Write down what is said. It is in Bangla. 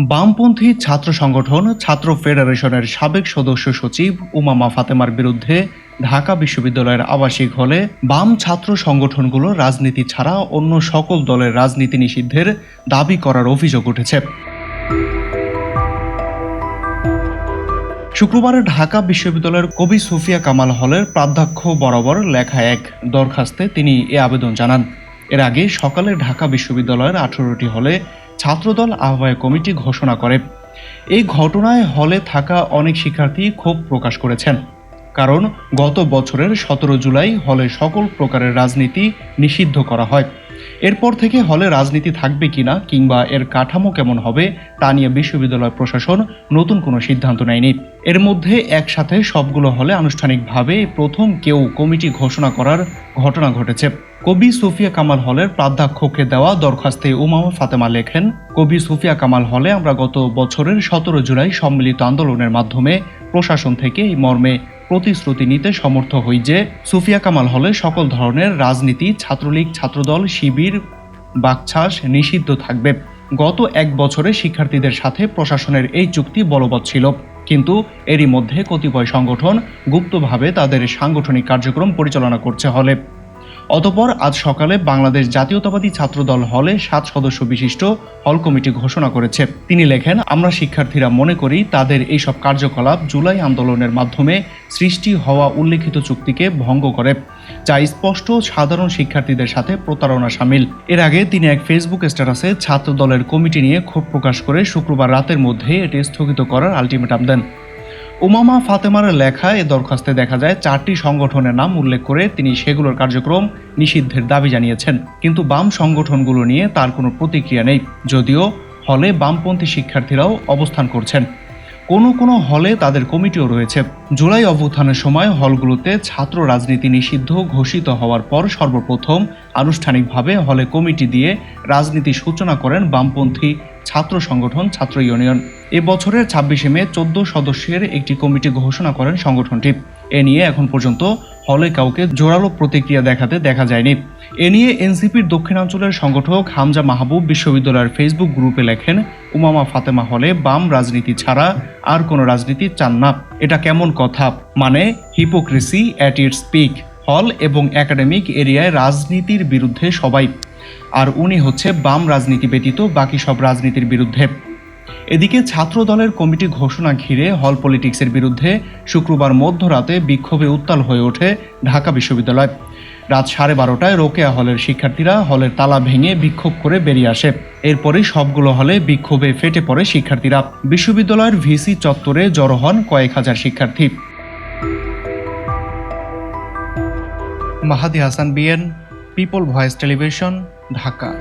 বামপন্থী ছাত্র সংগঠন, ছাত্র ফেডারেশনের সাবেক সদস্য সচিব উমামা ফাতেমার বিরুদ্ধে ঢাকা বিশ্ববিদ্যালয়ের আবাসিক হলে বাম ছাত্র সংগঠনগুলো রাজনীতি ছাড়া অন্য সকল দলের রাজনীতি নিষিদ্ধের দাবি করার অভিযোগ উঠেছে। শুক্রবার ঢাকা বিশ্ববিদ্যালয়ের কবি সুফিয়া কামাল হলের প্রাধ্যক্ষ বরাবর লেখা এক দরখাস্তে তিনি এ আবেদন জানান। এর আগে সকালে ঢাকা বিশ্ববিদ্যালয়ের আঠারোটি হলে ছাত্রদল আহ্বায়ক কমিটি ঘোষণা করে। এই ঘটনায় হলে থাকা অনেক শিক্ষার্থী ক্ষোভ প্রকাশ করেছেন। কারণ গত বছরের সতেরো জুলাই হলে সকল প্রকারের রাজনীতি নিষিদ্ধ করা হয়। এরপর থেকে হলে রাজনীতি থাকবে কিনা কিংবা এর কাঠামো কেমন হবে তা নিয়ে বিশ্ববিদ্যালয় প্রশাসন নতুন কোনো সিদ্ধান্ত নেয়নি। এর মধ্যে একসাথে সবগুলো হলে আনুষ্ঠানিকভাবে প্রথম কেউ কমিটি ঘোষণা করার ঘটনা ঘটেছে। কবি সুফিয়া কামাল হলের প্রাধ্যক্ষকে দেওয়া দরখাস্তে উমামা ফাতেমা লেখেন, কবি সুফিয়া কামাল হলে আমরা গত বছরের সতেরো জুলাই সম্মিলিত আন্দোলনের মাধ্যমে প্রশাসন থেকে এই মর্মে প্রতিশ্রুতি নিতে সমর্থ হই যে সুফিয়া কামাল হলে সকল ধরনের রাজনীতি, ছাত্রলীগ, ছাত্রদল, শিবির, বাকছাস নিষিদ্ধ থাকবে। গত এক বছরে শিক্ষার্থীদের সাথে প্রশাসনের এই চুক্তি বলবৎ ছিল। কিন্তু এরই মধ্যে কতিপয় সংগঠন গুপ্তভাবে তাদের সাংগঠনিক কার্যক্রম পরিচালনা করছে হলে। অতপর আজ সকালে বাংলাদেশ জাতীয়তাবাদী ছাত্রদল হলে সাত সদস্য বিশিষ্ট হল কমিটি ঘোষণা করেছে। তিনি লেখেন, আমরা শিক্ষার্থীরা মনে করি তাদের এইসব কার্যকলাপ জুলাই আন্দোলনের মাধ্যমে সৃষ্টি হওয়া উল্লেখিত চুক্তিকে ভঙ্গ করে। যা স্পষ্ট সাধারণ শিক্ষার্থীদের সাথে প্রতারণা সামিল। এর আগে তিনি এক ফেসবুক স্ট্যাটাসে ছাত্র দলের কমিটি নিয়ে ক্ষোভ প্রকাশ করে শুক্রবার রাতের মধ্যে এটি স্থগিত করার আলটিমেটাম দেন। উমামা ফাতেমার লেখা এ দরখাস্তে দেখা যায়, চারটি সংগঠনের নাম উল্লেখ করে তিনি সেগুলোর কার্যক্রম নিষিদ্ধের দাবি জানিয়েছেন। কিন্তু বাম সংগঠনগুলো নিয়ে তার কোনো প্রতিক্রিয়া নেই। যদিও হলে বামপন্থী শিক্ষার্থীরাও অবস্থান করছেন। কোনো কোনো হলে তাদের কমিটিও রয়েছে। জুলাই অভ্যুত্থানের সময় হলগুলোতে ছাত্র রাজনীতি নিষিদ্ধ ঘোষিত হওয়ার পর সর্বপ্রথম আনুষ্ঠানিকভাবে হলে কমিটি দিয়ে রাজনীতি সূচনা করেন বামপন্থী ছাত্র সংগঠন ছাত্র ইউনিয়ন। এ বছরের ছাব্বিশে মে চোদ্দ সদস্যের একটি কমিটি ঘোষণা করেন সংগঠনটি। এ নিয়ে এখন পর্যন্ত হলে কাউকে জোরালো প্রতিক্রিয়া দেখাতে দেখা যায়নি। এ নিয়ে এনসিপির দক্ষিণাঞ্চলের সংগঠক হামজা মাহবুব বিশ্ববিদ্যালয়ের ফেসবুক গ্রুপে লেখেন, উমামা ফাতেমা হলে বাম রাজনীতি ছাড়া আর কোনো রাজনীতি চান না। এটা কেমন কথা? মানে হিপোক্রেসি অ্যাট ইটস পিক হল এবং একাডেমিক এরিয়ায় রাজনীতির বিরুদ্ধে সবাই। আর উনি হচ্ছে বাম রাজনীতি ব্যতীত বাকি সব রাজনীতির বিরুদ্ধে। এদিকে ছাত্র দলের কমিটি ঘোষণা ঘিরে হল পলিটিক্সের বিরুদ্ধে শুক্রবার মধ্যরাতে বিক্ষোভে উত্তাল হয়ে ওঠে ঢাকা বিশ্ববিদ্যালয়। রাত সাড়ে বারোটায় রোকেয়া হলের শিক্ষার্থীরা হলের তালা ভেঙে বিক্ষোভ করে বেরিয়ে আসে। এরপরে সবগুলো হলে বিক্ষোভে ফেটে পড়ে শিক্ষার্থীরা। বিশ্ববিদ্যালয়ের ভিসি চত্বরে জড়ো হন কয়েক হাজার শিক্ষার্থী। Mahadi Hasan BN people voice television Dhaka.